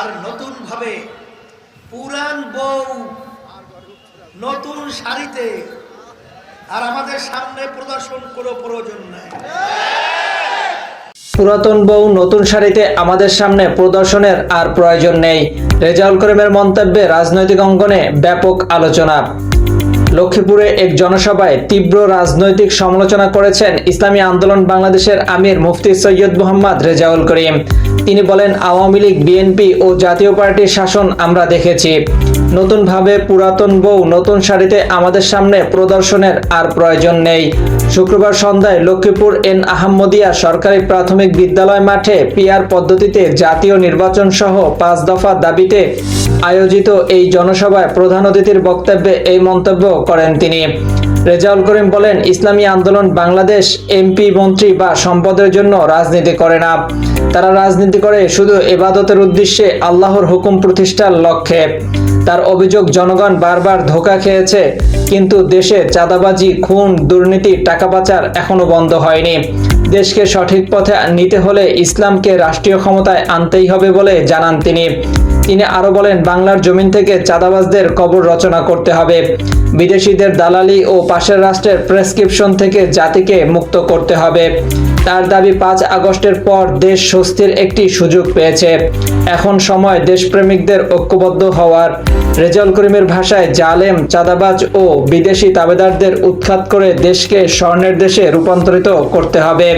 আর নতুন ভাবে পুরান বউ, নতুন শাড়িতে। আর আমাদের সামনে প্রদর্শন কোনো প্রয়োজন নাই। পুরাতন বউ, নতুন শাড়িতে আমাদের সামনে প্রদর্শনের আর প্রয়োজন নেই। রেজাউল করিমের মন্তব্যে রাজনৈতিক অঙ্গনে ব্যাপক আলোচনা। লক্ষ্মীপুরে এক জনসভায় তীব্র রাজনৈতিক সমালোচনা করেছেন ইসলামী আন্দোলন বাংলাদেশের আমির মুফতি সৈয়দ মোহাম্মদ রেজাউল করিম। তিনি বলেন, আওয়ামী লীগ বিএনপি ও জাতীয় পার্টির শাসন আমরা দেখেছি। নতুনভাবে পুরাতন বউ, নতুন শাড়িতে আমাদের সামনে প্রদর্শনের আর প্রয়োজন নেই। শুক্রবার সন্ধ্যায় লক্ষ্মীপুর এন আহমদিয়া সরকারি প্রাথমিক বিদ্যালয় মাঠে পিআর পদ্ধতিতে জাতীয় নির্বাচন সহ পাঁচ দফা দাবিতে আয়োজিত এই জনসভায় প্রধান অতিথির বক্তব্যে এই মন্তব্য করেন তিনি। রেজাউল করিম বলেন, ইসলামী আন্দোলন বাংলাদেশ এমপি মন্ত্রী বা সম্পদের জন্য রাজনীতি করে না। তারা রাজনীতি করে শুধু এবাদতের উদ্দেশ্যে আল্লাহর হুকুম প্রতিষ্ঠার লক্ষ্যে। তার অভিযোগ, জনগণ বারবার ধোকা খেয়েছে, কিন্তু দেশে চাঁদাবাজি, খুন, দুর্নীতি, টাকা পাচার এখনও বন্ধ হয়নি। দেশকে সঠিক পথে নিতে হলে ইসলামকে রাষ্ট্রীয় ক্ষমতায় আনতেই হবে বলে জানান তিনি। তিনি আরও বলেন, বাংলার জমিন থেকে চাঁদাবাজদের কবর রচনা করতে হবে। বিদেশিদের দালালি ও পাশের রাষ্ট্রের প্রেসক্রিপশন থেকে জাতিকে মুক্ত করতে হবে। তার দাবি পাঁচ আগস্টের পর দেশ স্বস্তির একটি সুযোগ পেয়েছে। এখন সময় দেশপ্রেমিকদের ঐক্যবদ্ধ হওয়ার। রেজাল করিমের ভাষায় জালেম, চাঁদাবাজ ও বিদেশি তাবেদারদের উৎখাত করে দেশকে স্বর্ণের দেশে রূপান্তরিত করতে হবে।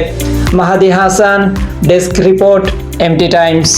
Mahadi Hasan, desk report MT Times.